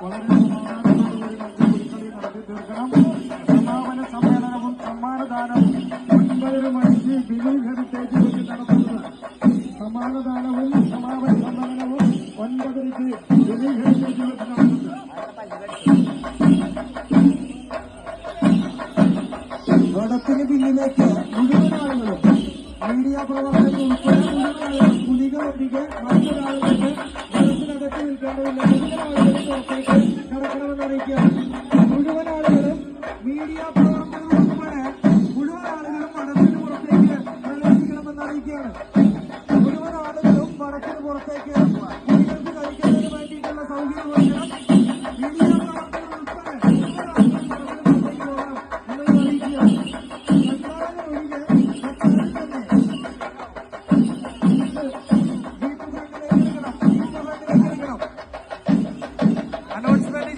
വളരെ തീർക്കണം സമാപന സമ്മേളനവും സമ്മാനദാനവും ഒൻപതര മണിക്ക് ബിനി ഹെറിറ്റേജ് വെച്ച് നടത്തുന്നത് സമ്മാനദാനവും സമാപന സമ്മേളനവും ഒൻപതരയ്ക്ക് ബിനി ഹെറിറ്റേജ് വെച്ച് നടത്തുന്നത് വടത്തിന് പിന്നിലേക്ക് മുഴുവൻ ആളുകളും മീഡിയ പ്രവർത്തകർ ഉൾപ്പെടെ മുഴുവൻ ആളുകളും പുലികളൊട്ടിക്ക് മറ്റൊരാളുകൾക്ക് മനസ്സിനകത്ത് നിൽക്കേണ്ടതില്ല. മുഴുവൻ ആളുകളും അറിയിക്കുകയാണ് മുഴുവൻ ആളുകളും മീഡിയ പ്രവർത്തകർ ഉൾപ്പെടെ മുഴുവൻ ആളുകളും വടക്കിന് പുറത്തേക്ക് പ്രവേശിക്കണമെന്ന് അറിയിക്കുകയാണ്. മുഴുവൻ ആളുകളും വടക്കിന് പുറത്തേക്ക് കുട്ടികൾക്ക് കഴിക്കുന്നതിന് മീഡിയ പ്രവർത്തകർ ഉൾപ്പെടെ മുഴുവൻ ആളുകളും വടക്കിന് പുറത്തേക്ക് പോകണം എന്ന് അറിയിക്കുകയാണ്. അനൗൺസ്മെന്റ്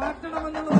ಮಾತನಾಡಲು